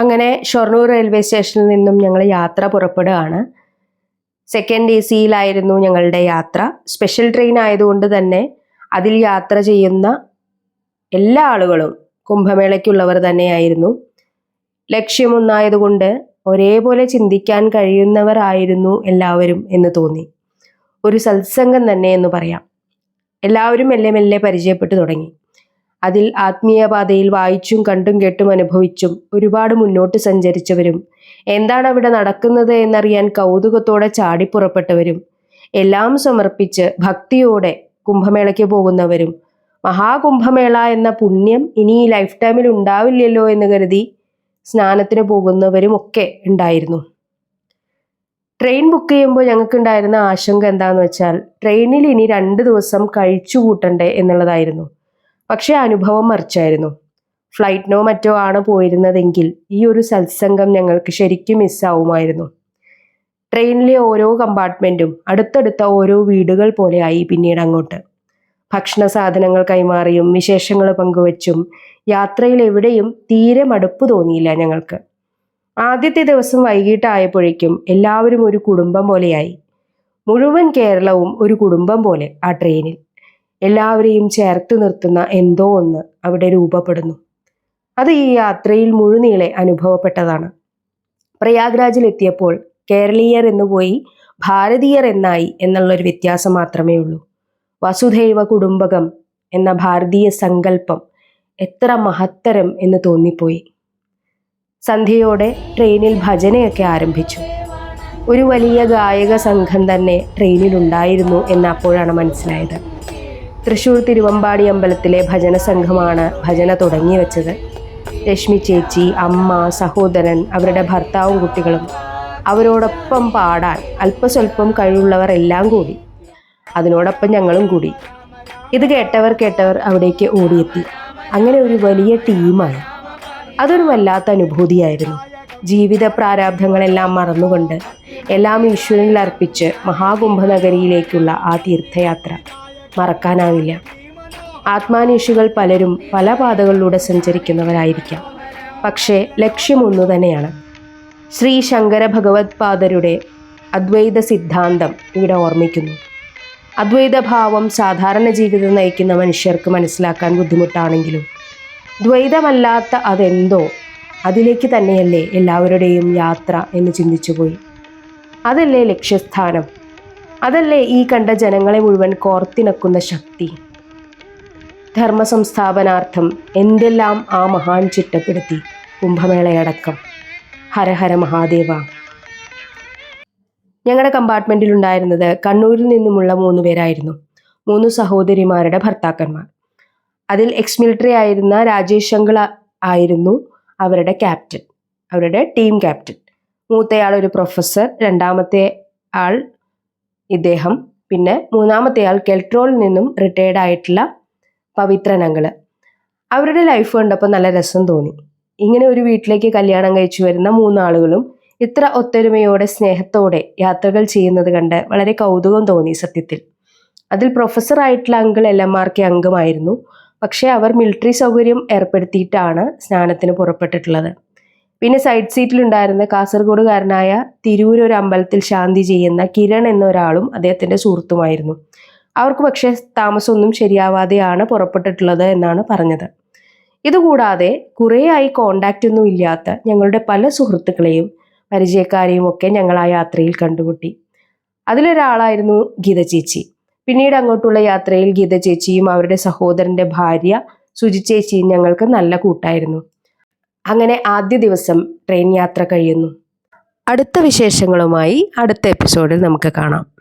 അങ്ങനെ ഷൊർണൂർ റെയിൽവേ സ്റ്റേഷനിൽ നിന്നും ഞങ്ങൾ യാത്ര പുറപ്പെടുകയാണ്. സെക്കൻഡ് എ സിയിലായിരുന്നു ഞങ്ങളുടെ യാത്ര. സ്പെഷ്യൽ ട്രെയിൻ ആയതുകൊണ്ട് തന്നെ അതിൽ യാത്ര ചെയ്യുന്ന എല്ലാ ആളുകളും കുംഭമേളയ്ക്കുള്ളവർ തന്നെയായിരുന്നു. ലക്ഷ്യമൊന്നായതുകൊണ്ട് ഒരേപോലെ ചിന്തിക്കാൻ കഴിയുന്നവരായിരുന്നു എല്ലാവരും എന്ന് തോന്നി. ഒരു സത്സംഗം തന്നെ എന്ന് പറയാം. എല്ലാവരും മെല്ലെ മെല്ലെ പരിചയപ്പെട്ടു തുടങ്ങി. അതിൽ ആത്മീയപാതയിൽ വായിച്ചും കണ്ടും കേട്ടും അനുഭവിച്ചും ഒരുപാട് മുന്നോട്ട് സഞ്ചരിച്ചവരും. എന്താണ് അവിടെ നടക്കുന്നത് എന്നറിയാൻ കൗതുകത്തോടെ ചാടിപ്പുറപ്പെട്ടവരും എല്ലാം സമർപ്പിച്ച് ഭക്തിയോടെ കുംഭമേളയ്ക്ക് പോകുന്നവരും. മഹാകുംഭമേള എന്ന പുണ്യം ഇനി ഈ ലൈഫ് ടൈമിൽ ഉണ്ടാവില്ലല്ലോ എന്ന് കരുതി സ്നാനത്തിന് പോകുന്നവരും ഒക്കെ ഉണ്ടായിരുന്നു. ട്രെയിൻ ബുക്ക് ചെയ്യുമ്പോൾ ഞങ്ങൾക്ക് ഉണ്ടായിരുന്ന ആശങ്ക എന്താണെന്ന് വെച്ചാൽ ട്രെയിനിൽ ഇനി രണ്ട് ദിവസം കഴിച്ചു കൂട്ടണ്ടേ എന്നുള്ളതായിരുന്നു. പക്ഷേ അനുഭവം മറിച്ചായിരുന്നു. ഫ്ലൈറ്റിനോ മറ്റോ ആണ് പോയിരുന്നതെങ്കിൽ ഈ ഒരു സത്സംഗം ഞങ്ങൾക്ക് ശരിക്കും മിസ്സാവുമായിരുന്നു. ട്രെയിനിലെ ഓരോ കമ്പാർട്ട്മെന്റും അടുത്തടുത്ത ഓരോ വീടുകൾ പോലെയായി പിന്നീട് അങ്ങോട്ട്. ഭക്ഷണ സാധനങ്ങൾ കൈമാറിയും വിശേഷങ്ങൾ പങ്കുവച്ചും യാത്രയിൽ എവിടെയും തീരെ മടുപ്പ് തോന്നിയില്ല ഞങ്ങൾക്ക്. ആദ്യത്തെ ദിവസം വൈകിട്ടായപ്പോഴേക്കും എല്ലാവരും ഒരു കുടുംബം പോലെയായി. മുഴുവൻ കേരളവും ഒരു കുടുംബം പോലെ ആ ട്രെയിനിൽ. എല്ലാവരെയും ചേർത്ത് നിർത്തുന്ന എന്തോ ഒന്ന് അവിടെ രൂപപ്പെടുന്നു. അത് ഈ യാത്രയിൽ മുഴുനീളെ അനുഭവപ്പെട്ടതാണ്. പ്രയാഗ്രാജിലെത്തിയപ്പോൾ കേരളീയർ എന്ന് പോയി ഭാരതീയർ എന്നായി എന്നുള്ളൊരു വ്യത്യാസം മാത്രമേ ഉള്ളൂ. വസുധൈവ കുടുംബകം എന്ന ഭാരതീയ സങ്കല്പം എത്ര മഹത്തരം എന്ന് തോന്നിപ്പോയി. സന്ധ്യയോടെ ട്രെയിനിൽ ഭജനയൊക്കെ ആരംഭിച്ചു. ഒരു വലിയ ഗായക സംഘം തന്നെ ട്രെയിനിലുണ്ടായിരുന്നു എന്ന് അപ്പോഴാണ് മനസ്സിലായത്. തൃശൂർ തിരുവമ്പാടി അമ്പലത്തിലെ ഭജന സംഘമാണ് ഭജന തുടങ്ങി വെച്ചത്. രശ്മി ചേച്ചി അമ്മ സഹോദരൻ അവരുടെ ഭർത്താവും കുട്ടികളും അവരോടൊപ്പം പാടാൻ അല്പസ്വല്പം കഴിവുള്ളവർ എല്ലാം കൂടി. അതിനോടൊപ്പം ഞങ്ങളും കൂടി. ഇത് കേട്ടവർ കേട്ടവർ അവിടേക്ക് ഓടിയെത്തി. അങ്ങനെ ഒരു വലിയ ടീമായി. അതൊരു വല്ലാത്ത അനുഭൂതിയായിരുന്നു. ജീവിത പ്രാരാബ്ധങ്ങളെല്ലാം മറന്നുകൊണ്ട് എല്ലാം ഈശ്വരനിൽ അർപ്പിച്ച് മഹാകുംഭനഗരിയിലേക്കുള്ള ആ തീർത്ഥയാത്ര. മറക്കാനാവില്ല. ആത്മാനീഷികൾ പലരും പല പാതകളിലൂടെ സഞ്ചരിക്കുന്നവരായിരിക്കാം. പക്ഷേ ലക്ഷ്യമൊന്നു തന്നെയാണ്. ശ്രീ ശങ്കര ഭഗവത്പാദരുടെ അദ്വൈത സിദ്ധാന്തം ഇവിടെ ഓർമ്മിക്കുന്നു. അദ്വൈതഭാവം സാധാരണ ജീവിതം നയിക്കുന്ന മനുഷ്യർക്ക് മനസ്സിലാക്കാൻ ബുദ്ധിമുട്ടാണെങ്കിലും ദ്വൈതമല്ലാത്ത അതെന്തോ അതിലേക്ക് തന്നെയല്ലേ എല്ലാവരുടെയും യാത്ര എന്ന് ചിന്തിച്ചുപോയി. അതല്ലേ ലക്ഷ്യസ്ഥാനം? അതല്ലേ ഈ കണ്ട ജനങ്ങളെ മുഴുവൻ കോർത്തിണക്കുന്ന ശക്തി. ധർമ്മ സംസ്ഥാപനാർത്ഥം എന്തെല്ലാം ആ മഹാൻ ചിട്ടപ്പെടുത്തി കുംഭമേളയടക്കം. ഹരഹര മഹാദേവ. ഞങ്ങളുടെ കമ്പാർട്ട്മെന്റിൽ ഉണ്ടായിരുന്നത് കണ്ണൂരിൽ നിന്നുമുള്ള മൂന്ന് പേരായിരുന്നു. മൂന്ന് സഹോദരിമാരുടെ ഭർത്താക്കന്മാർ. അതിൽ എക്സ് മിലിറ്ററി ആയിരുന്ന രാജേഷ് ശങ്കള ആയിരുന്നു അവരുടെ ക്യാപ്റ്റൻ. അവരുടെ ടീം ക്യാപ്റ്റൻ. മൂത്തയാൾ ഒരു പ്രൊഫസർ രണ്ടാമത്തെ ആൾ ഇദ്ദേഹം പിന്നെ മൂന്നാമത്തെ ആൾ കെൽട്രോളിൽ നിന്നും റിട്ടയർഡ് ആയിട്ടുള്ള പവിത്രനങ്ങൾ അവരുടെ ലൈഫ് കണ്ടപ്പോൾ നല്ല രസം തോന്നി. ഇങ്ങനെ ഒരു വീട്ടിലേക്ക് കല്യാണം കഴിച്ചു വരുന്ന മൂന്നാളുകളും ഇത്ര ഒത്തൊരുമയോടെ സ്നേഹത്തോടെ യാത്രകൾ ചെയ്യുന്നത് കണ്ട് വളരെ കൗതുകം തോന്നി സത്യത്തിൽ. അതിൽ പ്രൊഫസർ ആയിട്ടുള്ള uncle L M R K അംഗമായിരുന്നു. പക്ഷേ അവർ മിലിറ്ററി സൗകര്യം ഏർപ്പെടുത്തിയിട്ടാണ് സ്നാനത്തിന് പുറപ്പെട്ടിട്ടുള്ളത്. പിന്നെ സൈഡ് സീറ്റിലുണ്ടായിരുന്ന കാസർഗോഡുകാരനായ തിരൂർ ഒരു അമ്പലത്തിൽ ശാന്തി ചെയ്യുന്ന കിരൺ എന്ന ഒരാളും അദ്ദേഹത്തിന്റെ സുഹൃത്തുമായിരുന്നു. അവർക്ക് പക്ഷേ താമസമൊന്നും ശരിയാവാതെയാണ് പുറപ്പെട്ടിട്ടുള്ളത് എന്നാണ് പറഞ്ഞത്. ഇതുകൂടാതെ കുറേയായി കോണ്ടാക്റ്റ് ഒന്നും ഇല്ലാത്ത ഞങ്ങളുടെ പല സുഹൃത്തുക്കളെയും പരിചയക്കാരെയും ഒക്കെ ഞങ്ങൾ ആ യാത്രയിൽ കണ്ടുമുട്ടി. അതിലൊരാളായിരുന്നു ഗീത ചേച്ചി. പിന്നീട് അങ്ങോട്ടുള്ള യാത്രയിൽ ഗീത ചേച്ചിയും അവരുടെ സഹോദരന്റെ ഭാര്യ സുജി ചേച്ചിയും ഞങ്ങൾക്ക് നല്ല കൂട്ടായിരുന്നു. അങ്ങനെ ആദ്യ ദിവസം ട്രെയിൻ യാത്ര കഴിയുന്നു. അടുത്ത വിശേഷങ്ങളുമായി അടുത്ത എപ്പിസോഡിൽ നമുക്ക് കാണാം.